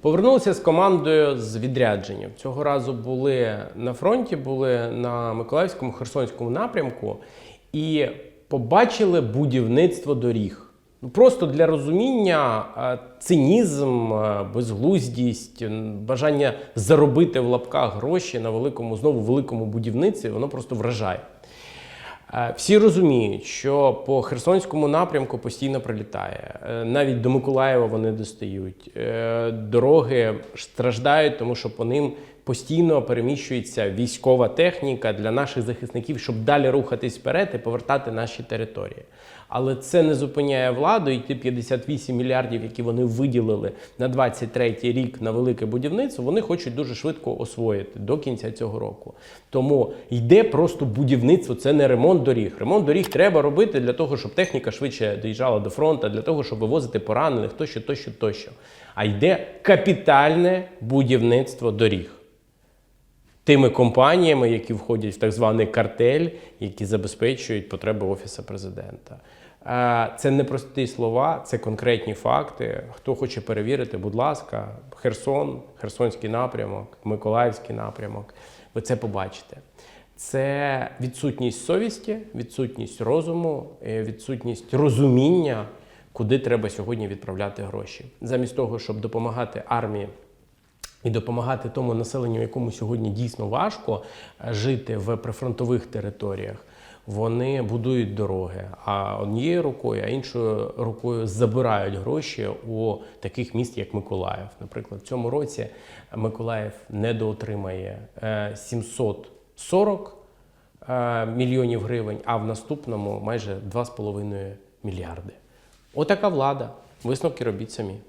Повернулися з командою з відрядженням. Цього разу були на фронті, були на Миколаївському Херсонському напрямку і побачили будівництво доріг. Ну, Просто для розуміння е, цинізм, е, безглуздість, бажання заробити в лапках гроші на великому, знову великому будівництві, воно просто вражає. Е, Всі розуміють, що по Херсонському напрямку постійно прилітає. Е, Навіть до Миколаєва вони достають. Е, Дороги страждають, тому що по ним постійно переміщується військова техніка для наших захисників, щоб далі рухатись вперед і повертати наші території. Але це не зупиняє владу, і ті 58 мільярдів, які вони виділили на 23 рік на велике будівництво, вони хочуть дуже швидко освоїти до кінця цього року. Тому йде просто будівництво, це не ремонт доріг. Ремонт доріг треба робити для того, щоб техніка швидше доїжджала до фронту, для того, щоб вивозити поранених, тощо, тощо, тощо. А йде капітальне будівництво доріг тими компаніями, які входять в так званий картель, які забезпечують потреби Офісу президента. Це не прості слова, це конкретні факти. Хто хоче перевірити, будь ласка, Херсон, Херсонський напрямок, Миколаївський напрямок. Ви це побачите це відсутність совісті, відсутність розуму, е, відсутність розуміння, куди треба сьогодні відправляти гроші, замість того, щоб допомагати армії. І допомагати тому населенню, якому сьогодні дійсно важко е, жити в прифронтових територіях. Вони будують дороги, а однією рукою, а іншою рукою забирають гроші у таких міст, як Миколаїв. Наприклад, в цьому році Миколаїв недоотримає е, 700 40 е, мільйонів гривень, а в наступному майже 2,5 мільярди. Отака влада. Висновки робіть самі.